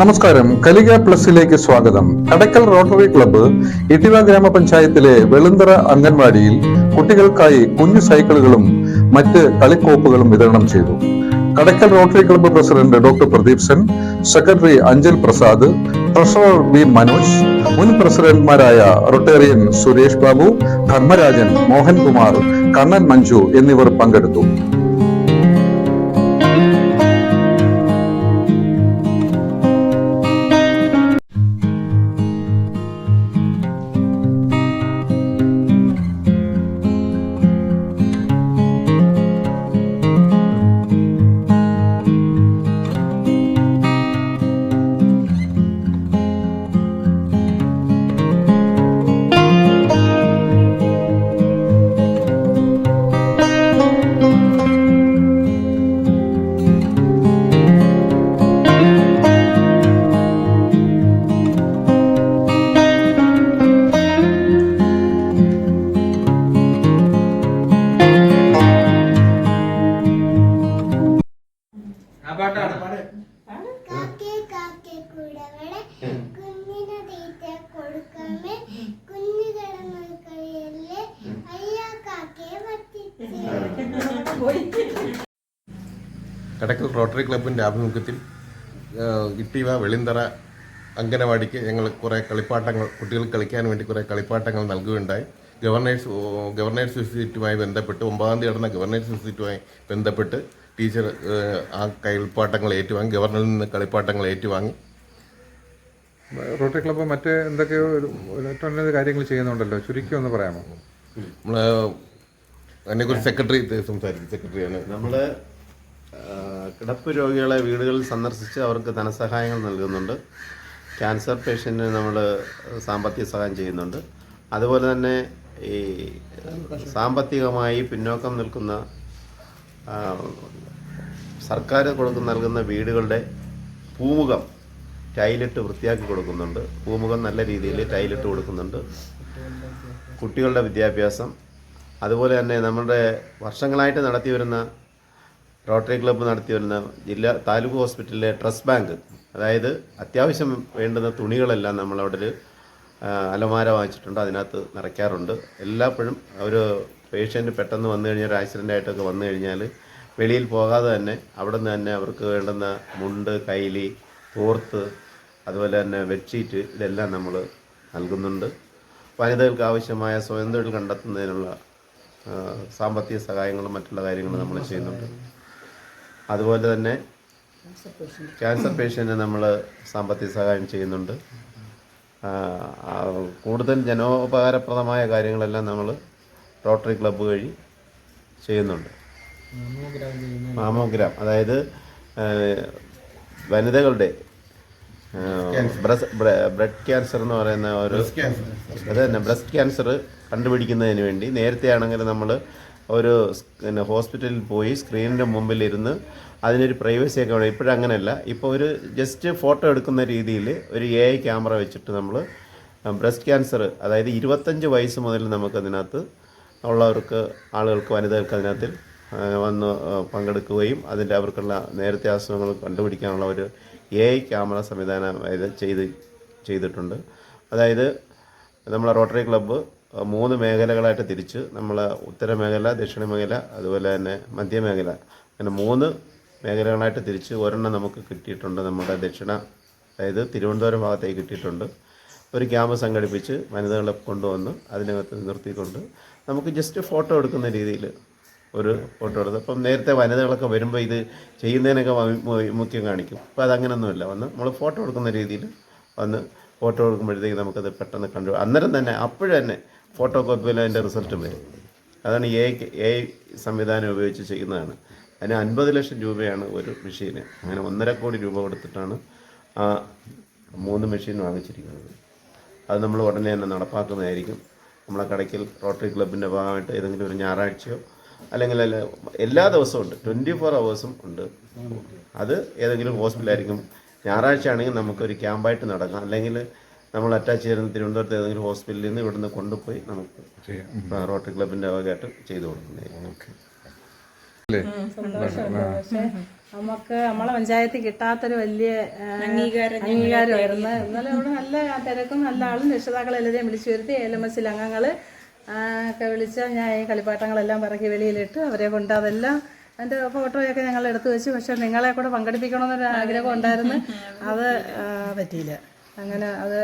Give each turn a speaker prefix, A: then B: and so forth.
A: നമസ്കാരം. കലിക പ്ലസിലേക്ക് സ്വാഗതം. കടക്കൽ rotary club Ittiva ഗ്രാമപഞ്ചായത്തിലെ വെളുന്തറ അംഗൻവാടിയിൽ കുട്ടികൾക്കായി കുഞ്ഞു സൈക്കിളുകളും മറ്റ് കളിക്കോപ്പുകളും വിതരണം ചെയ്തു. Kadakkal rotary club president doctor Pradeep Sen secretary Anjal Prasad treasurer V Manoj മുൻ പ്രസിഡന്റ്മാരായ റൊട്ടേറിയൻ സുരേഷ് ബാബു ധർമ്മരാജൻ മോഹൻകുമാർ കണ്ണൻ മഞ്ജു എന്നിവർ പങ്കെടുത്തു.
B: കടക്കൽ റോട്ടറി ക്ലബിന്റെ ആഭിമുഖ്യത്തിൽ ഇട്ടിവ വെളിന്തറ അംഗനവാടിക്ക് ഞങ്ങൾ കുറേ കളിപ്പാട്ടങ്ങൾ കുട്ടികൾക്ക് കളിക്കാൻ വേണ്ടി കുറേ കളിപ്പാട്ടങ്ങൾ നൽകുകയുണ്ടായി. ഗവർണേഴ്സ് ഗവർണേഴ്സ് വിസിറ്റുമായി ബന്ധപ്പെട്ട് ഒമ്പതാം തീയതി നടന്ന ഗവർണേഴ്സ് വിസിറ്റുമായി ബന്ധപ്പെട്ട് ടീച്ചർ ആ കളിപ്പാട്ടങ്ങൾ ഏറ്റുവാങ്ങി ഗവർണറിൽ നിന്ന് കളിപ്പാട്ടങ്ങൾ ഏറ്റുവാങ്ങി.
C: റോട്ടറി ക്ലബ്ബ് മറ്റ് എന്തൊക്കെയോ ഒരു നല്ല കാര്യങ്ങൾ ചെയ്യുന്നുണ്ടല്ലോ. ചുരുക്കി ഒന്ന് പറയാമോ?
B: നമ്മൾ അതിനെക്കുറിച്ച് സെക്രട്ടറി സംസാരിക്കും സെക്രട്ടറിയാണ്.
D: നമ്മൾ കിടപ്പ് രോഗികളെ വീടുകളിൽ സന്ദർശിച്ച് അവർക്ക് ധനസഹായങ്ങൾ നൽകുന്നുണ്ട്. ക്യാൻസർ പേഷ്യന്റിന് നമ്മൾ സാമ്പത്തിക സഹായം ചെയ്യുന്നുണ്ട്. അതുപോലെ തന്നെ ഈ സാമ്പത്തികമായി പിന്നോക്കം നിൽക്കുന്ന സർക്കാർ കൊടുക്കുന്ന നൽകുന്ന വീടുകളുടെ പൂമുഖം ടൈലിട്ട് വൃത്തിയാക്കി കൊടുക്കുന്നുണ്ട്. പൂമുഖം നല്ല രീതിയിൽ ടൈലിട്ട് കൊടുക്കുന്നുണ്ട്. കുട്ടികളുടെ വിദ്യാഭ്യാസം. അതുപോലെ തന്നെ നമ്മുടെ വർഷങ്ങളായിട്ട് നടത്തി വരുന്ന റോട്ടറി ക്ലബ്ബ് നടത്തി വരുന്ന ജില്ലാ താലൂക്ക് ഹോസ്പിറ്റലിലെ ട്രസ്റ്റ് ബാങ്ക് അതായത് അത്യാവശ്യം വേണ്ടുന്ന തുണികളെല്ലാം നമ്മളവിടെ അലമാര വാങ്ങിച്ചിട്ടുണ്ട്. അതിനകത്ത് നിറയ്ക്കാറുണ്ട്. എല്ലാപ്പോഴും ഒരു പേഷ്യന്റ് പെട്ടെന്ന് വന്നു കഴിഞ്ഞാൽ ഒരു ആക്സിഡന്റ് ആയിട്ടൊക്കെ വന്നു കഴിഞ്ഞാൽ വെളിയിൽ പോകാതെ തന്നെ അവിടെ നിന്ന് തന്നെ അവർക്ക് വേണ്ടുന്ന മുണ്ട് കൈലി തോർത്ത് അതുപോലെ തന്നെ ബെഡ്ഷീറ്റ് ഇതെല്ലാം നമ്മൾ നൽകുന്നുണ്ട്. വനിതകൾക്ക് ആവശ്യമായ സ്വയം തൊഴിൽ കണ്ടെത്തുന്നതിനുള്ള സാമ്പത്തിക സഹായങ്ങളും മറ്റുള്ള കാര്യങ്ങളും നമ്മൾ ചെയ്യുന്നുണ്ട്. അതുപോലെ തന്നെ ക്യാൻസർ പേഷ്യന്റിന് നമ്മൾ സാമ്പത്തിക സഹായം ചെയ്യുന്നുണ്ട്. കൂടുതൽ ജനോപകാരപ്രദമായ കാര്യങ്ങളെല്ലാം നമ്മൾ റോട്ടറി ക്ലബ്ബ് വഴി ചെയ്യുന്നുണ്ട്. മാമോഗ്രാം അതായത് വനിതകളുടെ ബ്ലഡ് ക്യാൻസർ എന്ന് പറയുന്ന ഒരു അത് തന്നെ ബ്രസ്റ്റ് ക്യാൻസർ കണ്ടുപിടിക്കുന്നതിന് വേണ്ടി നേരത്തെ ആണെങ്കിൽ നമ്മൾ ഒരു പിന്നെ ഹോസ്പിറ്റലിൽ പോയി സ്ക്രീനിന്റെ മുമ്പിൽ ഇരുന്ന് അതിനൊരു പ്രൈവസി ഒക്കെ വേണം. ഇപ്പോഴങ്ങനെയല്ല ഇപ്പോൾ ഒരു ജസ്റ്റ് ഫോട്ടോ എടുക്കുന്ന രീതിയിൽ ഒരു എ ഐ ക്യാമറ വെച്ചിട്ട് നമ്മൾ ബ്രസ്റ്റ് ക്യാൻസർ അതായത് ഇരുപത്തഞ്ച് വയസ്സ് മുതൽ നമുക്കതിനകത്ത് ഉള്ളവർക്ക് ആളുകൾക്ക് വനിതകൾക്ക് അതിനകത്ത് വന്ന് പങ്കെടുക്കുകയും അതിന്റെ അവർക്കുള്ള നേരത്തെ അസുഖങ്ങൾ കണ്ടുപിടിക്കാനുള്ള ഒരു എ ഐ ക്യാമറ സംവിധാനം ചെയ്ത് ചെയ്തിട്ടുണ്ട്. അതായത് നമ്മളെ റോട്ടറി ക്ലബ്ബ് മൂന്ന് മേഖലകളായിട്ട് തിരിച്ച് നമ്മൾ ഉത്തരമേഖല മേഖല ദക്ഷിണ മേഖല അതുപോലെ തന്നെ മധ്യമേഖല അങ്ങനെ മൂന്ന് മേഖലകളായിട്ട് തിരിച്ച് ഒരെണ്ണം നമുക്ക് കിട്ടിയിട്ടുണ്ട് നമ്മുടെ ദക്ഷിണ അതായത് തിരുവനന്തപുരം ഭാഗത്തേക്ക് കിട്ടിയിട്ടുണ്ട്. ഒരു ക്യാമ്പ് സംഘടിപ്പിച്ച് വനിതകളെ കൊണ്ടുവന്ന് അതിനകത്ത് നിർത്തിക്കൊണ്ട് നമുക്ക് ജസ്റ്റ് ഫോട്ടോ എടുക്കുന്ന രീതിയിൽ ഒരു ഫോട്ടോ എടുത്ത്. അപ്പം നേരത്തെ വനിതകളൊക്കെ വരുമ്പോൾ ഇത് ചെയ്യുന്നതിനൊക്കെ മുഖ്യം കാണിക്കും. അപ്പോൾ അതങ്ങനൊന്നുമില്ല. വന്ന് നമ്മൾ ഫോട്ടോ എടുക്കുന്ന രീതിയിൽ വന്ന് ഫോട്ടോ എടുക്കുമ്പോഴത്തേക്ക് നമുക്കത് പെട്ടെന്ന് കണ്ടു. അന്നേരം തന്നെ അപ്പോഴും തന്നെ ഫോട്ടോ കോപ്പിയിൽ അതിന്റെ റിസൾട്ട് വരും. അതാണ് എ എ സംവിധാനം ഉപയോഗിച്ച് ചെയ്യുന്നതാണ്. അതിന് അൻപത് ലക്ഷം രൂപയാണ് ഒരു മെഷീന്. അങ്ങനെ ഒന്നര കോടി രൂപ കൊടുത്തിട്ടാണ് ആ മൂന്ന് മെഷീൻ വാങ്ങിച്ചിരിക്കുന്നത്. അത് നമ്മൾ ഉടനെ തന്നെ നടപ്പാക്കുന്നതായിരിക്കും. നമ്മളെ കടയ്ക്കൽ റോട്ടറി ക്ലബിന്റെ ഭാഗമായിട്ട് ഏതെങ്കിലും ഒരു ഞായറാഴ്ചയോ അല്ലെങ്കിൽ അല്ല എല്ലാ ദിവസവും ഉണ്ട്. ട്വന്റി ഫോർ അവേഴ്സും ഉണ്ട്. അത് ഏതെങ്കിലും ഹോസ്പിറ്റലായിരിക്കും. ഞായറാഴ്ച ആണെങ്കിൽ നമുക്കൊരു ക്യാമ്പായിട്ട് നടക്കാം. അല്ലെങ്കിൽ നമ്മൾ അറ്റാച്ച് ചെയ്യുന്ന തിരുവനന്തപുരത്ത് ഏതെങ്കിലും ഹോസ്പിറ്റലിൽ നിന്ന് ഇവിടുന്ന് കൊണ്ടുപോയി നമുക്ക് റോട്ടറി ക്ലബിന്റെ ഭാഗമായിട്ട് ചെയ്തു കൊടുക്കുന്നതായിരിക്കും.
E: പക്ഷെ നമുക്ക് നമ്മളെ പഞ്ചായത്തിൽ കിട്ടാത്തൊരു വലിയ അംഗീകാരം അംഗീകാരമായിരുന്നു. എന്നാലും അവിടെ നല്ല തിരക്കും നല്ല ആളും രക്ഷിതാക്കളെല്ലാവരെയും വിളിച്ചു വരുത്തി എൽ എം എസിൽ അംഗങ്ങൾ ഒക്കെ വിളിച്ച് ഞാൻ ഈ കളിപ്പാട്ടങ്ങളെല്ലാം പറക്കി വെളിയിലിട്ട് അവരെ കൊണ്ട് അതെല്ലാം അതിന്റെ ഫോട്ടോയൊക്കെ ഞങ്ങൾ എടുത്തു വെച്ചു. പക്ഷെ നിങ്ങളെ കൂടെ പങ്കെടുപ്പിക്കണമെന്നൊരു ആഗ്രഹം ഉണ്ടായിരുന്നു. അത് പറ്റിയില്ല. അങ്ങനെ അത്